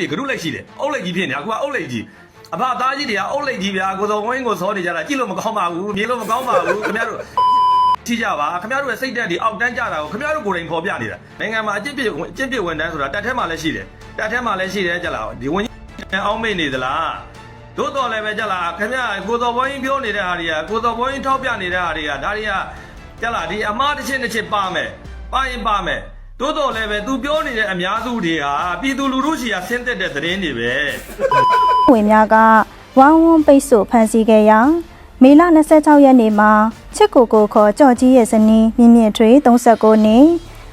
တွေဂရုလိုက်ရှိတယ်အုတ်လိုက်ကြီးဖြစ်နေအခုကအုတ်လိုက်ကြီးအဖသားကြီးတွေကအုတ်လိုက်ကြီးဗျာကိုစောဝင်းကိုစောနေကြတာကြည့်လို့မကောင်းပါဘူးမြင်လို့မကောင်းပါဘူးခင်ဗျားတို့ထိကြပါခင်ဗျားတို့ရဲ့စိတ်ဓာတ်တွေအောက်တန်းကြတာကိုခင်ဗျားတို့ကိုယ်တိုင်ဖော်ပြနေတာနိုင်ငံမှာအကျင့်ပြည့်အကျင့်ပြည့်ဝန်တန်းဆိုတာတက်ထဲမှာလည်းရှိတယ်တက်ထဲမှာလည်းရှိတယ်ကြလားဒီဝန်ကြီးအောင်းမေ့နေသလားတို့တော်လည်းပဲကြလားခင်ဗျာကိုစောဝင်းပြောနေတဲ့ဟာတွေကကိုစောဝင်းထောက်ပြနေတဲ့ဟာတွေကဒါတွေကကြလားဒီအမားတစ်ချက်တစ်ချက်ပါမယ်ပါရင်ပါမယ် တို့တော်လည်းပဲသူပြောနေတဲ့အများစုတွေဟာပြည်သူလူထုရှီကဆင်းသက်တဲ့သတင်းတွေပဲဝင်များကဝိုင်းဝန်းပိတ်ဆို့ဖမ်းဆီးခဲ့ရာမေလ26ရက်နေ့မှာချစ်ကိုကိုခေါ်ကြော်ကြီးရဲ့ဇနီးမြင့်မြင့်ထွေ39နှစ်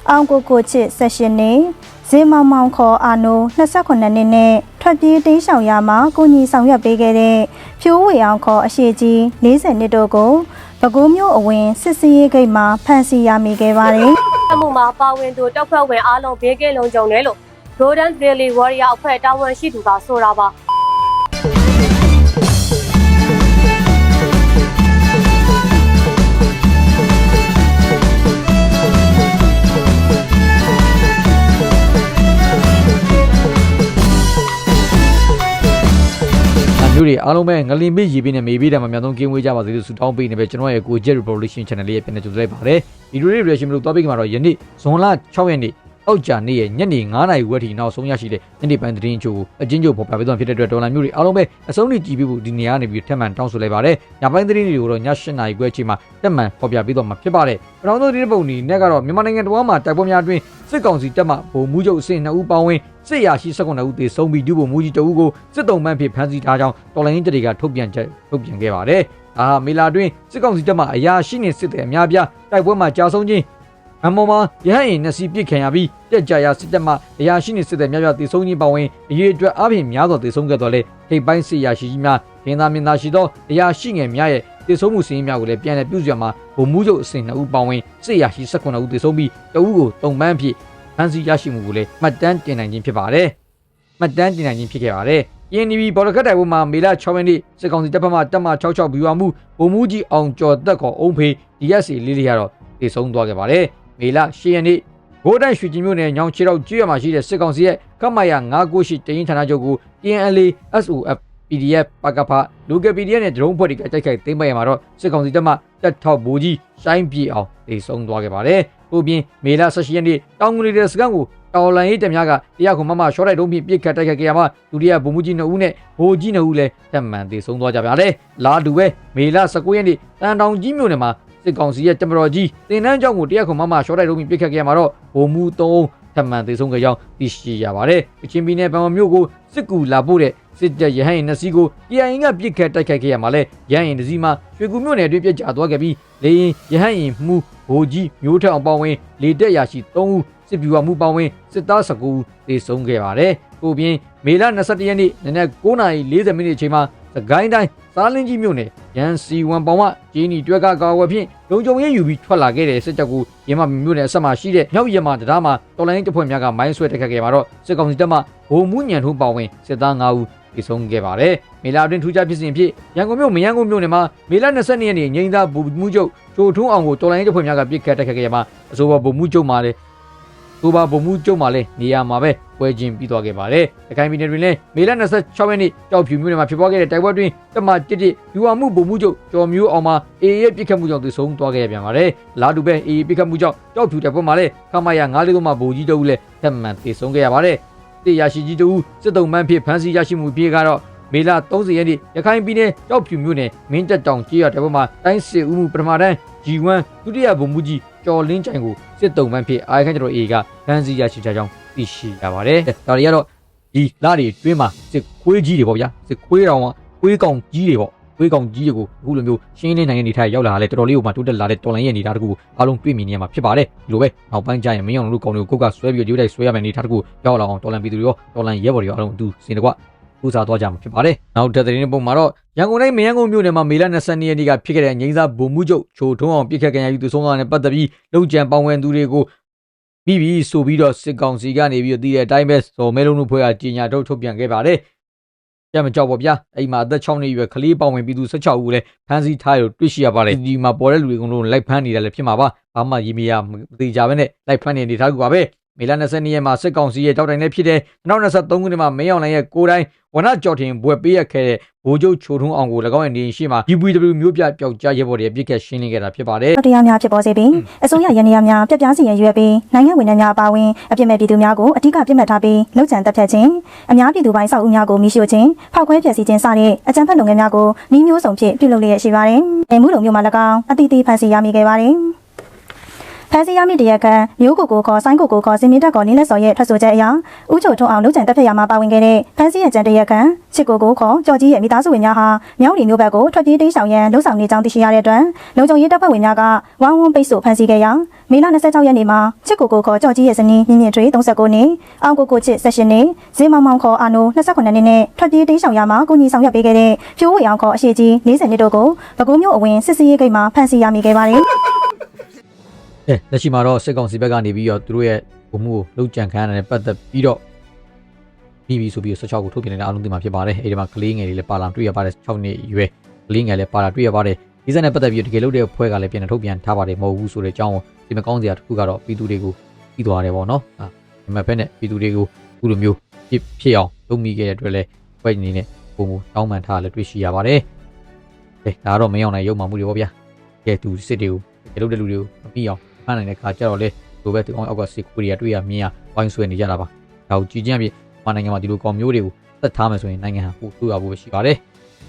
အောင်ကိုကိုချစ်18နှစ်ဇေမောင်မောင်ခေါ်အာနို28နှစ်နဲ့ထွက်ပြေးတိမ်းရှောင်ရမှာကိုညီဆောင်ရွက်ပေးခဲ့တဲ့ဖြိုးဝေအောင်ခေါ်အရှိကြီး40နှစ်တို့ကိုပဲခူးမြို့အဝင်စစ်စည်းရေးဂိတ်မှာဖမ်းဆီးရမိခဲ့ပါတယ် အမှုမှာပါဝင်သူတောက်ဖွဲ့ဝင်အားလုံးဘေးကင်းလုံခြုံတယ်လို့ Golden Daily Warrior အဖွဲ့တာဝန်ရှိသူကဆိုတာပါ တွေအားလုံးပဲငလင်ပိရေပိနဲ့မေပိတာမှာအများဆုံးကင်းဝေးကြပါစေလို့ဆုတောင်းပေးနေပဲကျွန်တော်ရဲ့ကို Jet Revolution Channel လေးရဲ့ပြန်နေကြိုဆိုလိုက်ပါတယ်ဒီလိုလေး reaction လို့သွားပြီးကြမှာတော့ယနေ့ဇွန်လ6ရက်နေ့ အောက်ကြနေ့ရဲ့ညနေ9:00နာရီဝက်ထိနောက်ဆုံးရရှိတဲ့ညနေပိုင်းသတင်းချို့ကိုအချင်းချို့ပေါ်ပြပေးသွားဖြစ်တဲ့အတွက်ဒေါ်လာမျိုးတွေအားလုံးပဲအဆုံးထိကြည့်ပြီးဖို့ဒီနေရာနေပြီးထက်မှန်တောင်းဆိုလိုက်ပါတယ်ညပိုင်းသတင်းတွေကိုတော့ည8:00နာရီခွဲအချိန်မှာတက်မှန်ပေါ်ပြပေးသွားမှာဖြစ်ပါတယ်ပထမဆုံးဒီပုံဒီနဲ့ကတော့မြန်မာနိုင်ငံတော်မှာတိုက်ပွဲများအတွင်းစစ်ကောင်စီတပ်မှဗိုလ်မှူးချုပ်အဆင့်2ဦးပါဝင်စစ်ရာရှိ19ဦးသေဆုံးပြီးဒုဗိုလ်မှူးကြီးတဦးကိုစစ်တုံးမှန်းဖြစ်ဖမ်းဆီးထားကြောင်းတော်လိုင်းတပ်တွေကထုတ်ပြန်ချက်ထုတ်ပြန်ခဲ့ပါတယ်။ဒါဟာမေလာတွင်စစ်ကောင်စီတပ်မှအရာရှိနေစစ်တဲ့အများပြားတိုက်ပွဲမှာကြာဆုံးခြင်း အမော်မှာရဟန်းရင်နှစ်စီပစ်ခံရပြီးတက်ကြရာစစ်တပ်မှအရာရှိနေစစ်တဲ့အများပြားသေဆုံးခြင်းပါဝင်အရေးအတွက်အပြင်များစွာသေဆုံးခဲ့တော်လဲထိပ်ပိုင်းစစ်ရာရှိကြီးများခင်းသားမင်းသားရှိသောအရာရှိငယ်များရဲ့သေဆုံးမှုစည်းများကိုလည်းပြန်လည်ပြုစုရမှာဗိုလ်မှူးချုပ်အဆင့်2ဦးပါဝင်စစ်ရာရှိ19ဦးသေဆုံးပြီးတဦးကိုတုံပန်းဖြစ်ဖမ်းဆီးရရှိမှုကိုလည်းမှတ်တမ်းတင်နိုင်ခြင်းဖြစ်ပါတယ်။မှတ်တမ်းတင်နိုင်ခြင်းဖြစ်ခဲ့ပါတယ်။ ENB ဘော်လကတ်တိုင်ဘုံမှာမေလ6ရက်နေ့စစ်ကောင်စီတပ်ဖက်မှတပ်မ66ဘီဝါမှုဗိုလ်မှူးကြီးအောင်ကျော်သက်ခေါ်အုံဖေး DSA လေးလေးရတော့တည်ဆုံးသွားခဲ့ပါတယ်။ မေလ10ရက်နေ့ဘိုးတန်ရွှေကျင်မြို့နယ်ညောင်ချီတော့ကျွရမှာရှိတဲ့စစ်ကောင်စီရဲ့ကမ္မရ998တရင်ဌာနချုပ်ကို TNLA SOF PDF ပကဖ local PDF နဲ့ drone ဖွဲ့တွေကတိုက်ခိုက်သိမ်းပိုက်ရမှာတော့စစ်ကောင်စီတပ်မှတက်ထောက်ဘိုးကြီးရှိုင်းပြေအောင်တည်ဆုံးသွားခဲ့ပါတယ်။ထို့ပြင်မေလ18ရက်နေ့တောင်ငူရီတဲ့စကန်ကိုတော်လန်ရေးတပ်များကတရားခုမမရှော့တိုက်တုံးဖြင့်ပြစ်ခတ်တိုက်ခိုက်ခဲ့ရမှာဒုတိယဗိုလ်မှူးကြီး2ဦးနဲ့ဗိုလ်ကြီး2ဦးလည်းတက်မှန်တည်ဆုံးသွားကြပါတယ်။လာတူပဲမေလ19ရက်နေ့တန်တောင်ကြီးမြို့နယ်မှာ စစ်ကောင်စီရဲ့တမတော်ကြီးတင်တန်းကျောင်းကိုတရားခုမမရှော့တိုက်တုံးဖြင့်ပြစ်ခတ်ခဲ့ရမှာတော့ဗိုလ်မှူး3ဦးထပ်မံသေဆုံးခဲ့ကြောင်းသိရှိရပါတယ်။အချင်းပြည်နယ်ဗမာမြို့ကိုစစ်ကူလာပို့တဲ့စစ်တပ်ရဟန်းရင်နှစ်စီးကို KIA ကပြစ်ခတ်တိုက်ခိုက်ခဲ့ရမှာလဲရဟန်းရင်တစ်စီးမှာရွှေကူမြို့နယ်အတွင်းပြစ်ကျသွားခဲ့ပြီးလေရင်ရဟန်းရင်မှုဘိုလ်ကြီးမျိုးထက်အောင်ပေါဝင်လေတက်ရာရှိ3ဦးစစ်ဗျူဟာမှုပေါဝင်စစ်သား19ဦးသေဆုံးခဲ့ပါတယ်။ထို့ပြင်မေလ21ရက်နေ့နနက်9:40မိနစ်အချိန်မှာ သကိုင်းတိုင်းစားလင်းကြီးမြို့နယ်ရန်စီဝံပေါင်မဂျင်းနီတွဲကကာဝယ်ဖြင့်လုံခြုံရေးယူပြီးထွက်လာခဲ့တဲ့စစ်တပ်ကိုရမမြို့နယ်အဆက်မှာရှိတဲ့မြောက်ရမတရားမှာတော်လိုင်းတပ်ဖွဲ့များကမိုင်းဆွဲတိုက်ခတ်ခဲ့မှာတော့စစ်ကောင်စီတပ်မှဗိုလ်မှူးညံထုံးပါဝင်စစ်သား9ဦးပြေဆုံးခဲ့ပါတယ်။မေလာအတွင်းထူးခြားဖြစ်စဉ်ဖြစ်ရန်ကုန်မြို့မရန်ကုန်မြို့နယ်မှာမေလ22ရက်နေ့ငိမ့်သားဗိုလ်မှူးချုပ်ချိုထုံးအောင်ကိုတော်လိုင်းတပ်ဖွဲ့များကပြစ်ခတ်တိုက်ခတ်ခဲ့ရမှာအဆိုပါဗိုလ်မှူးချုပ်မှလည်း ဆိုပါဗိုလ်မှူးချုပ်မှလည်းနေရာမှာပဲပွဲချင်းပြီးသွားခဲ့ပါတယ်။အခိုင်ပြည်နယ်တွင်လည်းမေလ26ရက်နေ့ကြောက်ဖြူမြို့နယ်မှာဖြစ်ပွားခဲ့တဲ့တိုက်ပွဲတွင်တပ်မတစ်တစ်ယူဝမှုဗိုလ်မှူးချုပ်ကျော်မျိုးအောင်မှာအေအေပြစ်ခတ်မှုကြောင့်သေဆုံးသွားခဲ့ရပြန်ပါတယ်။လာတူပဲအေအေပြစ်ခတ်မှုကြောင့်ကြောက်ဖြူတပ်ဖွဲ့မှာလည်းခမာယာ9လေးသုံးမှာဗိုလ်ကြီးတအုပ်လည်းထပ်မံသေဆုံးခဲ့ရပါတယ်။တေရရှိကြီးတဦးစစ်တုံးမှန်းဖြစ်ဖမ်းဆီးရရှိမှုပြေကတော့မေလ30ရက်နေ့ရခိုင်ပြည်နယ်ကြောက်ဖြူမြို့နယ်မင်းတပ်တောင်ကျေးရွာတပ်ဖွဲ့မှတိုင်းစစ်ဦးမှုပထမတန်း G1 ဒုတိယဗိုလ်မှူးကြီး ကျော်လင်းချိုင်ကိုစစ်တုံးမှန်းဖြစ်အာရခန့်ကျော်အေကဖမ်းဆီးရရှိကြကြောင်းသိရှိရပါတယ်။ဒါတွေကတော့ဒီလာတွေတွင်းမှာစစ်ခွေးကြီးတွေပေါ့ဗျာစစ်ခွေးတော်ကခွေးကောင်ကြီးတွေပေါ့ခွေးကောင်ကြီးတွေကိုအခုလိုမျိုးရှင်းလင်းနိုင်တဲ့နေထိုင်ရောက်လာတာလေတော်တော်လေးကိုမှတိုးတက်လာတဲ့တော်လန်ရဲ့အနေအထားတစ်ခုကိုအားလုံးတွေ့မြင်နေရမှာဖြစ်ပါတယ်ဒီလိုပဲနောက်ပိုင်းကျရင်မင်းအောင်တို့ကောင်တွေကိုကိုကဆွဲပြီးဒီတိုက်ဆွဲရမယ့်အနေအထားတစ်ခုရောက်လာအောင်တော်လန်ပြည်သူတွေရောတော်လန်ရဲဘော်တွေရောအားလုံးအတူစင်တကွ ပူဇော်သွားကြမှာဖြစ်ပါတယ်နောက်တဲ့တဲ့ပုံမှာတော့ရန်ကုန်တိုင်းမရန်ကုန်မြို့နယ်မှာမေလ22ရက်နေ့ကဖြစ်ခဲ့တဲ့ငိမ့်စားဗိုလ်မှူးချုပ်ချိုထုံးအောင်ပြစ်ခတ်ခံရပြီးသူဆုံးသွားတဲ့ပတ်သက်ပြီးလုံခြံပောင်ဝင်သူတွေကိုပြီးပြီဆိုပြီးတော့စစ်ကောင်စီကနေပြီးတော့တည်တဲ့အတိုင်းပဲစော်မဲလုံးတို့ဖွဲ့ကကြီးညာထုတ်ထုတ်ပြန်ခဲ့ပါတယ်။ကြမ်းမကြောက်ပါဗျာ။အိမ်မှာအသက်6နှစ်အရွယ်ကလေးပေါဝင်ပြည်သူ16ဦးလည်းဖမ်းဆီးထားရတွေ့ရှိရပါတယ်။ဒီမှာပေါ်တဲ့လူတွေကတော့လိုက်ဖမ်းနေတာလည်းဖြစ်မှာပါ။ဘာမှရီမီယာမသေးကြဘဲနဲ့လိုက်ဖမ်းနေနေတာကူပါပဲ မေလ22ရက်မှာစစ်ကောင်စီရဲ့တောက်တိုင်လည်းဖြစ်တဲ့2023ခုနှစ်မှာမင်းအောင်လှိုင်ရဲ့ကိုယ်တိုင်ဝနကြော်တင်ဘွယ်ပေးရခဲ့တဲ့ဗိုလ်ချုပ်ချိုထုံးအောင်ကို၎င်းရဲ့နေအိမ်ရှိမှာ UPW မျိုးပြပျောက်ကြားရဲဘော်တွေအပြစ်ခတ်ရှင်းလင်းခဲ့တာဖြစ်ပါတယ်တရားများဖြစ်ပေါ်စေပြီးအစိုးရရန်နေရာများပြပြစီရင်ရွက်ပြီးနိုင်ငံဝင်များအပါအဝင်အပြစ်မဲ့ပြည်သူများကိုအထူးကပြစ်မှတ်ထားပြီးလုံခြံတပ်ဖြတ်ခြင်းအများပြည်သူပိုင်းစောက်ဦးများကိုမိရှို့ခြင်းဖောက်ခွဲဖျက်ဆီးခြင်းစတဲ့အကြမ်းဖက်လုပ်ငန်းများကိုနှီးမျိုးစုံဖြင့်ပြုလုပ်လျက်ရှိပါတယ်။အဲမှုလုံမျိုးမှာ၎င်းအတိအသီးဖန်ဆီးရမိခဲ့ပါတယ်။ ဖန်စီရမိတရကံမျိုးကိုကိုခေါ်ဆိုင်းကိုကိုခေါ်စင်မင်းတက်ကောနင်းလက်စော်ရဲ့ထွက်ဆိုချက်အရဥချုပ်ထုံအောင်လုံခြံတက်ဖြတ်ရမှာပါဝင်ခဲ့တဲ့ဖန်စီရကြံတရကံချစ်ကိုကိုခေါ်ကြော်ကြီးရဲ့မိသားစုဝင်များဟာမြောက်ရီမျိုးဘက်ကိုထွက်ပြေးတိမ်းရှောင်ရန်လှုံ့ဆော်နေကြောင်းသိရှိရတဲ့အတွက်လုံခြုံရေးတပ်ဖွဲ့ဝင်များကဝမ်းဝန်းပိတ်ဆို့ဖန်ဆီးခဲ့ရာမေလ26ရက်နေ့မှာချစ်ကိုကိုခေါ်ကြော်ကြီးရဲ့ဇနီးမြင့်မြင့်ထွေ39နှစ်အောင်ကိုကိုချစ်18နှစ်ဇေမောင်မောင်ခေါ်အာနို28နှစ်နဲ့ထွက်ပြေးတိမ်းရှောင်ရမှာကိုကြီးဆောင်ရွက်ပေးခဲ့တဲ့ဖြိုးဝေအောင်ခေါ်အရှိကြီး40နှစ်တို့ကိုပဲခူးမြို့အဝင်စစ်စီးရေးဂိတ်မှာဖမ်းဆီးရမိခဲ့ပါတယ် အဲလက်ရှိမှာတော့စစ်ကောင်စီဘက်ကနေပြီးတော့သူတို့ရဲ့ဘုံမှုကိုလုံခြံခံရတဲ့ပတ်သက်ပြီးတော့ပြီးပြီဆိုပြီး16ကိုထုတ်ပြန်နေတာအားလုံးသိမှာဖြစ်ပါတယ်အဲဒီမှာကလေးငယ်လေးလည်းပါလာတွေ့ရပါတယ်6နှစ်အရွယ်ကလေးငယ်လည်းပါလာတွေ့ရပါတယ်ဒီစက်နဲ့ပတ်သက်ပြီးတကယ်လို့တဲ့ဖွဲ့ကလည်းပြန်ထုတ်ပြန်ထားပါတယ်မဟုတ်ဘူးဆိုတဲ့အကြောင်းကိုဒီမကောင်းစရာတစ်ခုကတော့ပြည်သူတွေကိုပြီးသွားတယ်ပေါ့နော်အာဒီမှာဘက်နဲ့ပြည်သူတွေကိုအခုလိုမျိုးဖြစ်ဖြစ်အောင်လုပ်မိခဲ့တဲ့အတွက်လည်းဖွဲ့အနေနဲ့ပုံမူတောင်းပန်ထားလည်းတွေ့ရှိရပါတယ်ကဲဒါကတော့မင်းအောင်နိုင်ရုံမှမှုတွေပေါ့ဗျာကဲသူစစ်တွေကိုတကယ်လို့တဲ့လူတွေကိုမပြီးအောင် ဖမ်းနိုင်တဲ့ခါကျတော့လေလိုပဲဒီအောင်အောက်ကစစ်ကူတွေကတွေ့ရမြင်ရဝိုင်းဆွဲနေကြတာပါဒါကိုကြည်ကျမ်းပြမြန်မာနိုင်ငံမှာဒီလိုကောင်မျိုးတွေကိုသက်ထားမယ်ဆိုရင်နိုင်ငံဟာပို့တွေ့ရဖို့ရှိပါတယ်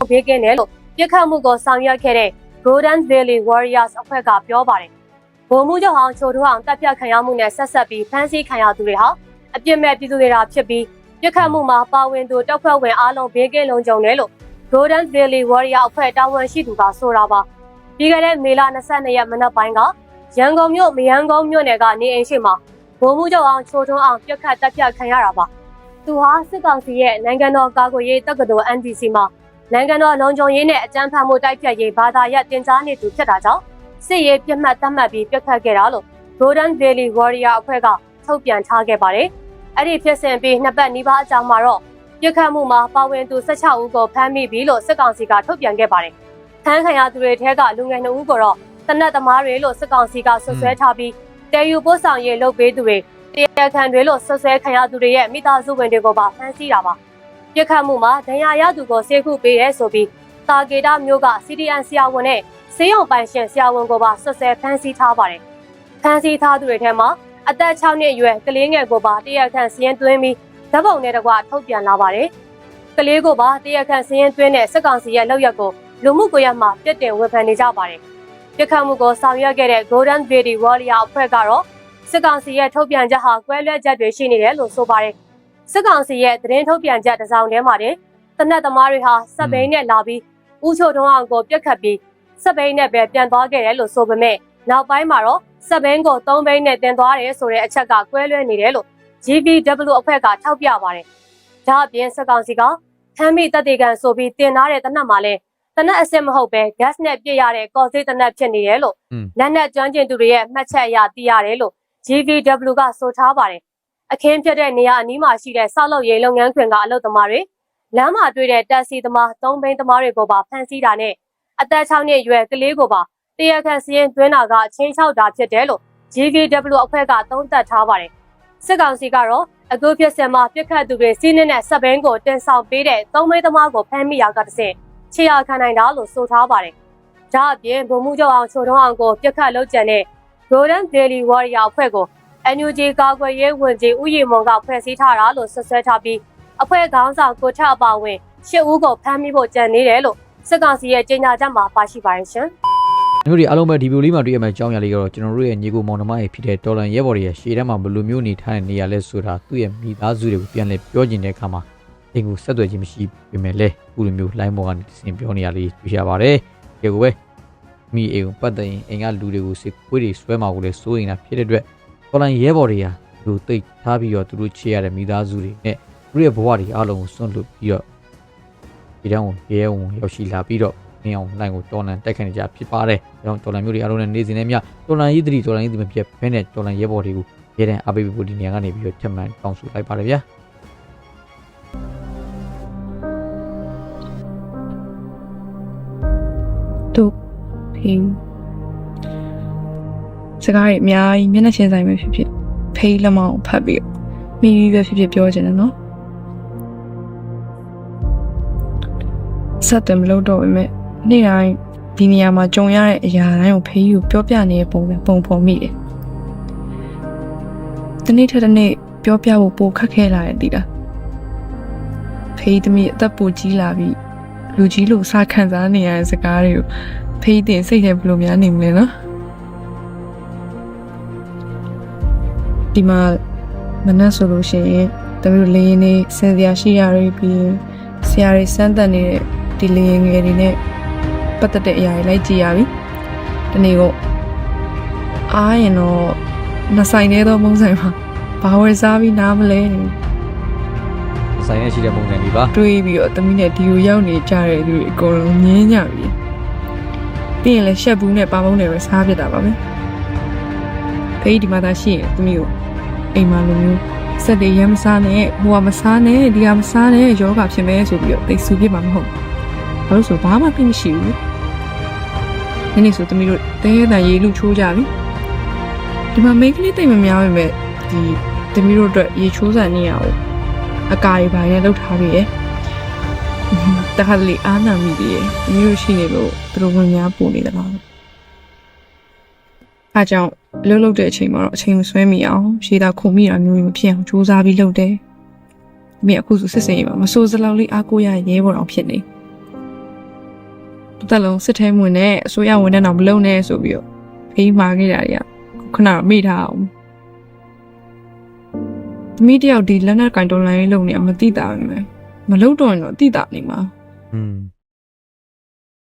ဘေးကင်းတယ်လို့ပြစ်ခတ်မှုကိုဆောင်ရွက်ခဲ့တဲ့ Golden Valley Warriors အဖွဲ့ကပြောပါတယ်။ဗိုလ်မှူးချုပ်အောင်ချိုထိုးအောင်တပ်ဖြတ်ခံရမှုနဲ့ဆက်ဆက်ပြီးဖမ်းဆီးခံရသူတွေဟာအပြစ်မဲ့ပြည်သူတွေတာဖြစ်ပြီးပြစ်ခတ်မှုမှာပါဝင်သူတောက်ဖွဲ့ဝင်အားလုံးဘေးကင်းလုံခြုံတယ်လို့ Golden Valley Warrior အဖွဲ့တာဝန်ရှိသူကဆိုတာပါ။ပြီးခဲ့တဲ့မေလ22ရက်မနက်ပိုင်းက ရန်ကုန်မြို့မယန်းကုန်းမြို့နယ်ကနေအိမ်ရှိမှာဗိုလ်မှူးချုပ်အောင်ချိုထွန်းအောင်ပြစ်ခတ်တပ်ဖြတ်ခံရတာပါ။သူဟာစစ်ကောင်စီရဲ့နိုင်ငံတော်ကာကွယ်ရေးတက္ကသိုလ် NDC မှာနိုင်ငံတော်လုံခြုံရေးနဲ့အကြမ်းဖက်မှုတိုက်ဖျက်ရေးဘာသာရပ်တင်ကြားနေသူဖြစ်တာကြောင့်စစ်ရေးပြတ်မှတ်သတ်မှတ်ပြီးပြတ်ခတ်ခဲ့တာလို့ Golden Valley Warrior အဖွဲ့ကထုတ်ပြန်ထားခဲ့ပါတယ်။အဲ့ဒီဖြစ်စဉ်ပြီးနှစ်ပတ်နီးပါးအကြာမှာတော့ပြစ်ခတ်မှုမှာပါဝင်သူ16ဦးကိုဖမ်းမိပြီလို့စစ်ကောင်စီကထုတ်ပြန်ခဲ့ပါတယ်။ဖမ်းခံရသူတွေထဲကလူငယ်2ဦးကိုတော့ တနက်သမားတွေလို့စစ်ကောင်စီကဆွဆွဲထားပြီးတဲယူပို့ဆောင်ရေးလုပ်ပေးသူတွေတရားခံတွေလို့ဆွဆွဲခံရသူတွေရဲ့မိသားစုဝင်တွေကိုပါဖမ်းဆီးတာပါ။ပြစ်ခတ်မှုမှာဒဏ်ရာရသူကိုဆေးခုပေးရဲဆိုပြီးတာဂေတာမျိုးက CDN ဆရာဝန်နဲ့ဆေးရုံပိုင်ရှင်ဆရာဝန်ကိုပါဆွဆွဲဖမ်းဆီးထားပါတယ်။ဖမ်းဆီးထားသူတွေထဲမှာအသက်6နှစ်အရွယ်ကလေးငယ်ကိုပါတရားခံစီရင်သွင်းပြီးဓာတ်ပုံနဲ့တကွထုတ်ပြန်လာပါတယ်။ကလေးကိုပါတရားခံစီရင်သွင်းတဲ့စစ်ကောင်စီရဲ့လောက်ရက်ကိုလူမှုကွန်ရက်မှာပြစ်တင်ဝေဖန်နေကြပါတယ်။ ပြစ်ခတ်မှုကိုဆောင်ရွက်ခဲ့တဲ့ Golden Valley Warrior အဖွဲ့ကတော့စစ်ကောင်စီရဲ့ထုတ်ပြန်ချက်ဟာကွဲလွဲချက်တွေရှိနေတယ်လို့ဆိုပါတယ်။စစ်ကောင်စီရဲ့သတင်းထုတ်ပြန်ချက်တစ်စောင်ထဲမှာတင်တနက်သမားတွေဟာစက်ဘိန်းနဲ့လာပြီးဥချိုထုံးအောင်ကိုပြက်ခတ်ပြီးစက်ဘိန်းနဲ့ပဲပြန်သွားခဲ့တယ်လို့ဆိုပေမဲ့နောက်ပိုင်းမှာတော့စက်ဘိန်းကို၃ဘိန်းနဲ့တင်သွားတယ်ဆိုတဲ့အချက်ကကွဲလွဲနေတယ်လို့ GVW အဖွဲ့ကထောက်ပြပါတယ်။ဒါအပြင်စစ်ကောင်စီကထမ်းမိတပ်တေကန်ဆိုပြီးတင်ထားတဲ့တနက်မှာလဲတ နက်အစစ်မဟုတ်ပဲ gas နဲ့ပြည့်ရတဲ့ကော်စေးတနက်ဖြစ်နေတယ်လို့อืมလက်နက်ကျွမ်းကျင်သူတွေရဲ့မှတ်ချက်အရသိရတယ်လို့ GVW ကဆိုထားပါတယ်။အခင်းဖြစ်တဲ့နေရာအနီးမှာရှိတဲ့ဆောက်လုပ်ရေးလုပ်ငန်းခွင်ကအလုပ်သမားတွေလမ်းမှာတွေ့တဲ့တက်စီသမားသုံးဘိန်းသမားတွေကိုပါဖမ်းဆီးတာနဲ့အသက်6နှစ်အရွယ်ကလေးကိုပါတရားခံစီရင်သွင်းတာကအချင်းချောက်တာဖြစ်တယ်လို့ GVW အဖွဲ့ကသုံးသပ်ထားပါတယ်။စစ်ကောင်စီကတော့အခုဖြစ်စဉ်မှာပြစ်ခတ်သူတွေစီးနှင်းတဲ့ဆက်ဘိန်းကိုတင်ဆောင်ပေးတဲ့သုံးဘိန်းသမားကိုဖမ်းမိရာကတစ်ဆင့် ခြေရာခံနိုင်တာလို့ဆိုထားပါတယ်။ဒါအပြင်ဗိုလ်မှူးချုပ်အောင်ချိုထုံးအောင်ကိုပြစ်ခတ်လုပ်ကြံတဲ့ Golden Valley Warrior အဖွဲ့ကို NUG ကာကွယ်ရေးဝန်ကြီးဦးရီမွန်ကဖွဲ့စည်းထားတာလို့ဆွဆွဲထားပြီးအဖွဲ့ခေါင်းဆောင်ကိုထအပါဝင်ရှစ်ဦးကိုဖမ်းမိဖို့ကြံနေတယ်လို့စစ်ကောင်စီရဲ့ကြေညာချက်မှာပါရှိပါတယ်ရှင်။မျိုးတွေအားလုံးပဲဒီဗီဒီယိုလေးမှာတွေ့ရမယ့်အကြောင်းအရာလေးကတော့ကျွန်တော်တို့ရဲ့ညီကိုမောင်နှမရဲ့ဖြစ်တဲ့တော်လန်ရဲဘော်တွေရဲ့ရှေ့တန်းမှာဘယ်လိုမျိုးနေထိုင်နေရလဲဆိုတာသူ့ရဲ့မိသားစုတွေကိုပြန်လည်ပြောကျင်တဲ့အခါမှာ အင်ကိုဆက်သွယ်ခြင်းမရှိပေမဲ့လည်းအခုလိုမျိုး line ပေါ်ကနေသင်ပြောနေရလေးတွေ့ရပါတယ်။ဒီကိုပဲမိအိမ်ကိုပတ်သက်ရင်အိမ်ကလူတွေကိုစစ်ခွေးတွေဆွဲမှာကိုလည်းစိုးရင်တာဖြစ်တဲ့အတွက်တော်လန်ရဲဘော်တွေဟာလူသိပ်ထားပြီးတော့သူတို့ချေရတဲ့မိသားစုတွေနဲ့သူတို့ရဲ့ဘဝတွေအားလုံးကိုစွန့်လွတ်ပြီးတော့ဒီတောင်ကိုရဲဝန်ရောက်ရှိလာပြီးတော့နေအောင်လိုင်းကိုတော်လန်တိုက်ခိုက်နေကြဖြစ်ပါတယ်။ဒါကြောင့်တော်လန်မျိုးတွေအားလုံးနဲ့နေစဉ်နဲ့မြတော်လန်ရေးသတိတော်လန်ရေးသတိမပြတ်ဘဲနဲ့တော်လန်ရဲဘော်တွေကိုရဲတဲ့အားပေးဖို့ဒီနေရာကနေပြီးတော့ထပ်မံတောင်းဆိုလိုက်ပါတယ်ဗျာ တို့ဖင်းစကားတွေအများကြီးမျက်နှာချင်းဆိုင်ပဲဖြစ်ဖြစ်ဖဖေးလက်မောင်းကိုဖတ်ပြီးမိမိပဲဖြစ်ဖြစ်ပြောချင်တယ်နော်ဆက်တယ်မလို့တော့ပဲနေ့တိုင်းဒီနေရာမှာကြုံရတဲ့အရာတိုင်းကိုဖေးကိုပြောပြနေတဲ့ပုံနဲ့ပုံဖော်မိတယ်။ဒီနေ့ထက်တစ်နေ့ပြောပြဖို့ပိုခက်ခဲလာတယ်ဒီလား။ဖေးသမီးအသက်ပိုကြီးလာပြီး လူကြီးလို့စခံစားနေရတဲ့စကားတွေကိုဖေးတင်စိတ်ထဲဘယ်လိုများနေမလဲနော်။ဒီမှာမနှက်ဆိုလို့ရှိရင်တမီးတို့လေးရင်းနေစင်စရာရှိရပြီးဆရာတွေစမ်းသပ်နေတဲ့ဒီလေးရင်းငယ်တွေနဲ့ပတ်သက်တဲ့အရာတွေလိုက်ကြည့်ရပြီ။ဒီနေ့ကအားရင်တော့နှဆိုင်နေသောမုံဆိုင်မှာဘာဝယ်စားပြီးနားမလဲ ဆိုင်ရရှိတဲ့ပုံစံလေးပါတွေးပြီးတော့တမီးနဲ့ဒီကိုရောက်နေကြတဲ့သူတွေအကုန်လုံးငင်းကြပြီ။ပြီးရင်လည်းရှက်ဘူးနဲ့ပါမုံနဲ့ပဲစားပြစ်တာပါပဲ။ဖေးဒီမှာသာရှိရင်တမီးကိုအိမ်မှာလိုမျိုးစက်တွေရမ်းမစားနဲ့ဟိုကမစားနဲ့ဒီကမစားနဲ့ယောဂဖြစ်မယ်ဆိုပြီးတော့တိတ်ဆူပြစ်မှာမဟုတ်ဘူး။ဘာလို့ဆိုဘာမှဖြစ်မရှိဘူး။ဒီနေ့ဆိုတမီးတို့တဲတန်ရေးလူချိုးကြပြီ။ဒီမှာမိန်းကလေးတိတ်မများပဲမဲ့ဒီတမီးတို့အတွက်ရေချိုးစံနေရအောင် အကာတွေပါရဲလောက်ထားပြီးရယ်။တခါတလေအားနာမိသေးရယ်။တမီးတို့ရှိနေလို့သူတို့ဝင်များပူနေတယ်ပါ။အားကြောင့်လှုပ်လှုပ်တဲ့အချိန်မှာတော့အချိန်မဆွဲမိအောင်ရှေးတာခုံမိတာမျိုးမဖြစ်အောင်စူးစမ်းပြီးလှုပ်တယ်။မိအခုဆိုစစ်စင်ရေးမှာမစိုးစလောက်လေးအားကိုးရရဲပေါ်အောင်ဖြစ်နေ။တစ်သက်လုံးစစ်ထဲမဝင်နဲ့အစိုးရဝန်ထမ်းတော့မလုပ်နဲ့ဆိုပြီးတော့ဖေးမာခဲ့တာတွေကခဏတော့မိထားအောင်။ သမီးတယောက်ဒီလက်နက်ကင်တော်လိုင်းလုံးနေမသိတာပဲမယ်။မလုပ်တော့ရင်တော့သိတာနေမှာอืม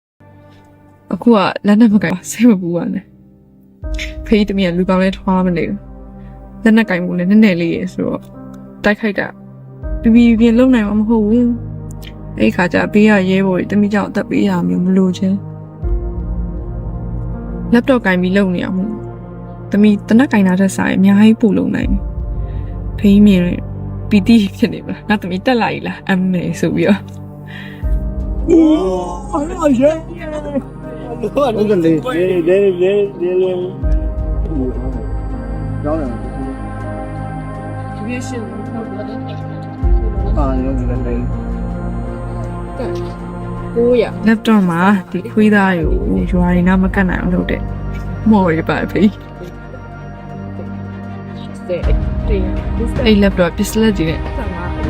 ။အခုကလက်နက်မကင်စိတ်မပူပါနဲ့။ဖေးတမီးကလူကောင်းလဲထွားမနေဘူး။လက်နက်ကင်မှုလည်းနည်းနည်းလေးရယ်ဆိုတော့တိုက်ခိုက်တာပြပြပြင်းလုံနိုင်မှာမဟုတ်ဘူး။အဲ့ခါကျဘေးကရဲဘော်တွေတမီးကြောင့်အသက်ပေးရမျိုးမလိုချင်။ laptop ကင်ပြီးလုံနေအောင်မို့တမီးတနက်ကင်တာတဲ့ဆိုင်အများကြီးပို့လုံနိုင်တယ်။ ဖေးမြင်ရင်ပီတိဖြစ်နေပါလား။ငါတမီးတက်လာ E လားအမေဆိုပြီးတော့ဟုတ်ကဲ့လေလေလေလေလေလေကျောင်းရအာရောဒီလေ laptop မှာဒီခွေးသားတွေကိုရွာရင်းနာမကတ်နိုင်အောင်လုပ်တဲ့မော်ရပါ ဖေးအဲ့ laptop ပစ္စလက်တွေနဲ့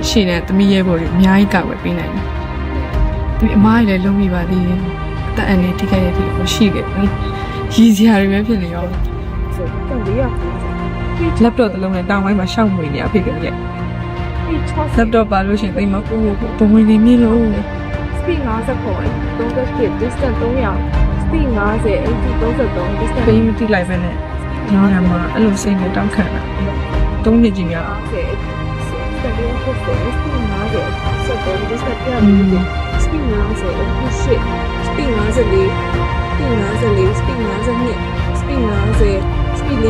ရှင်းတဲ့သမီးရဲဘော်တွေအများကြီးကောက်ဝယ်ပေးနိုင်တယ်။ဒီအမားကြီးလည်းလုံးမိပါသေးတယ်။အသက်အန္တရာယ်ထိခိုက်ရတဲ့ကိုရှိခဲ့ပြီ။ရည်စရာတွေပဲဖြစ်နေရော laptop တစ်လုံးနဲ့တောင်ပိုင်းမှာရှောက်မွေနေရဖြစ်ကြရဲ့ laptop ပါလို့ရှရင်တိတ်မပူဘူးဘဝင်နေမြင်လို့ speed 50ခေါ်တယ်38 distance 300 speed 50 80 33 distance ပေးမတိလိုက်ပဲနဲ့ညောင်းတယ်မှာအဲ့လိုစိတ်နဲ့တောင်းခံတာ သုံးနှစ်ကြီးများ50 speed 50 speed 50 73 distance 150 speed 50 oh shit speed 54 speed 54 speed 52 speed 50 speed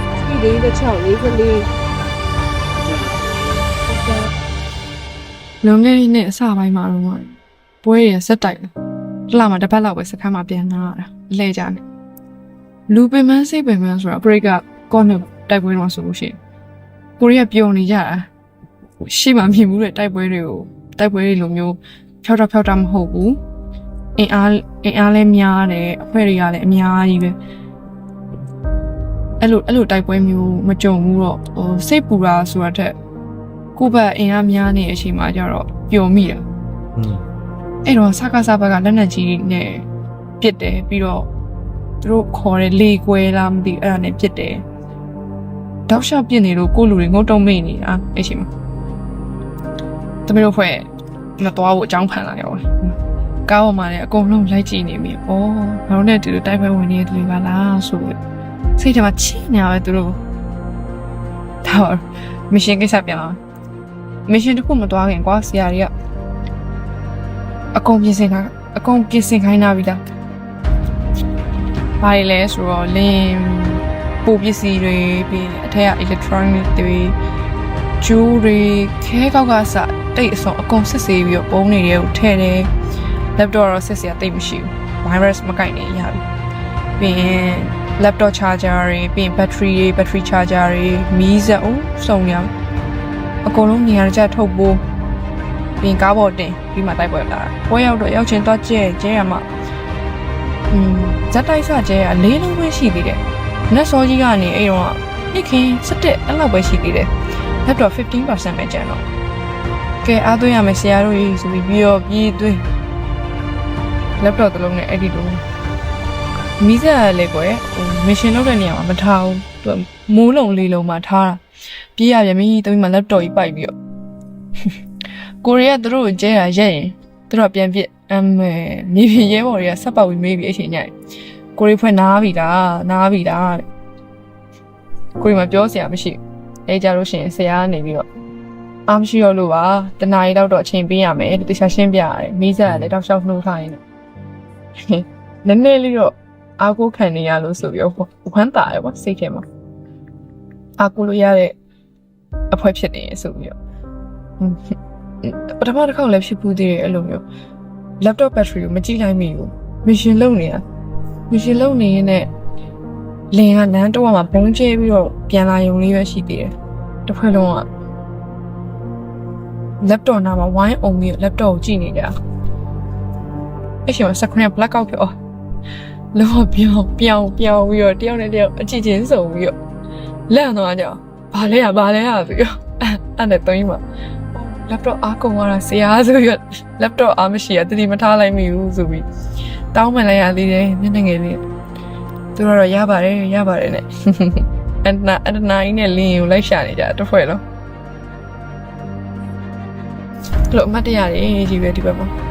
48 speed 46 44လွန်ခဲ့တဲ့နှစ်အစပိုင်းမှာတော့ပွဲရဆက်တိုက်တယ်တစ်လမှာတစ်ပတ်လောက်ပဲစခန်းမှာပြန်လာတာလဲကြတယ်လူပင်မစိတ်ပင်မဆိုတာဘရိတ်ကကော့န တိုက်ပွဲတော့ဆိုလို့ရှိရင်ကိုရီးယားပျော်နေကြတာရှေ့မှာမြင်မှုတဲ့တိုက်ပွဲတွေကိုတိုက်ပွဲတွေလိုမျိုးဖြောက်တာဖြောက်တာမဟုတ်ဘူးအင်အားအင်အားလည်းများတယ်အဖွဲ့တွေကလည်းအများကြီးပဲအဲ့လိုအဲ့လိုတိုက်ပွဲမျိုးမကြုံဘူးတော့ဟိုစိတ်ပူတာဆိုတာတက်ကိုယ့်ဘက်အင်အားများနေတဲ့အချိန်မှာကျတော့ပျော်မိတာอืมအဲ့တော့စကားစားဘက်ကလက်နက်ကြီးနဲ့ပစ်တယ်ပြီးတော့သူတို့ခေါ်တဲ့လေကွဲလားမသိဘူးအဲ့ဒါနဲ့ပစ်တယ် တောက်လျှောက်ပစ်နေလို့ကိုယ့်လူတွေငုတ်တုံမိတ်နေတာအဲ့ချိန်မှာတမီးတို့ဖွဲ့မတော်ဘူးအကြောင်းဖန်လာရောကားပေါ်မှာလည်းအကုန်လုံးလိုက်ကြည့်နေပြီ။အော်ငါတို့နဲ့တူတူတိုက်ပွဲဝင်နေတဲ့လူတွေပါလားဆိုပြီးစိတ်ထဲမှာချိနေရပဲသူတို့တော့မရှင်ကိစ္စပြန်လာမရှင်တစ်ခုမသွားခင်ကွာဆရာကြီးကအကုန်ပြင်ဆင်တာအကုန်ပြင်ဆင်ခိုင်းတာပြီလားဘာလဲဆိုတော့လင်းပိုပစ္စည်းတွေပြီး အထက်က electronic တွေကျိုးတွေခဲကောက်ကစတိတ်အစုံအကုန်စစ်ဆေးပြီးတော့ပုံးနေတယ်ကိုထည့်တယ် laptop တော့စစ်စရာတိတ်မရှိဘူး virus မကင်နေရပြီပြီးရင် laptop charger တွေပြီးရင် battery တွေ battery charger တွေမီးစက်အောင်စုံရအောင်အကုန်လုံးနေရာတကျထုတ်ဖို့ပြီးရင်ကားပေါ်တင်ပြီးမှတိုက်ပွဲလာတာပွဲရောက်တော့ရောက်ချင်းတော့ကျဲကျဲရမှာอืมဇက်တိုက်စကျဲရလေးလုံးပဲရှိသေးတယ်နက်စောကြီးကနေအဲ့တော့ နှစ်ခင်း17အဲ့လောက်ပဲရှိသေးတယ် laptop 15%ပဲကျန်တော့ကဲအားသွင်းရမယ်ဆရာတို့ကြီးဆိုပြီးပြီးတော့ပြီးသွင်း laptop တစ်လုံးနဲ့အဲ့ဒီလိုမီးစက်ရလေကွယ်ဟို mission လုပ်တဲ့နေရာမှာမထားဘူးသူကမိုးလုံးလေးလုံးမှာထားတာပြေးရပြန်ပြီတမီးမှာ laptop ကြီးပိုက်ပြီးတော့ကိုရီးယားသူတို့ကိုကျဲတာရက်ရင်သူတို့ကပြန်ပြစ်အမေမြေပြင်ရဲဘော်တွေကဆက်ပေါက်ပြီးမေးပြီးအချိန်ညရင်ကိုရီးဖွဲ့နားပြီလားနားပြီလားတဲ့ ကိုရီးမှာပြောစရာမရှိဘူးအဲကြလို့ရှိရင်ဆရာကနေပြီးတော့အားမရှိတော့လို့ပါတနားရီတော့တော့အချိန်ပေးရမယ်တခြားရှင်းပြရတယ်မိစက်ရတယ်တောက်လျှောက်နှိုးထားရင်တော့နည်းနည်းလေးတော့အားကိုးခံနေရလို့ဆိုပြီးတော့ဝမ်းသာရပါစိတ်ထဲမှာအားကိုးလို့ရတဲ့အဖွဲဖြစ်နေရဆိုပြီးတော့ဟွန်းပထမတစ်ခေါက်လည်းဖြစ်ဘူးသေးတယ်အဲ့လိုမျိုး laptop battery ကိုမကြည့်လိုက်မိဘူး mission လုပ်နေတာ mission လုပ်နေရင်လည်း လင်ကလမ်းတော့မှာဘုံကျဲပြီးတော့ပြန်လာရုံလေးပဲရှိသေးတယ်တစ်ဖက်လုံးက laptop နာမှာ wine on ပြီး laptop ကိုကြည့်နေကြအဲ့ရှင်က screen black out ပြောလောပြောင်းပြောင်းပြောင်းပြီးတော့တယောက်နဲ့တယောက်အချစ်ချင်းစုံပြီးတော့လက်တော့ကြောင်ဘာလဲရဘာလဲရဆိုပြီးတော့အဲ့နဲ့တွင်းမှာ laptop အားကုန်သွားတာဆရာဆိုပြီးတော့ laptop အားမရှိရတတိမထားလိုက်မိဘူးဆိုပြီးတောင်းပန်လိုက်ရသေးတယ်မျက်နှာငယ်လေး သူတို့တော့ရပါတယ်ရပါတယ်နဲ့အန်နာအန်နာကြီးနဲ့လင်းကိုလိုက်ရှာနေကြတစ်ဖွဲ့လုံးလို့အမှတ်တရတွေကြီးပဲဒီဘက်မှာ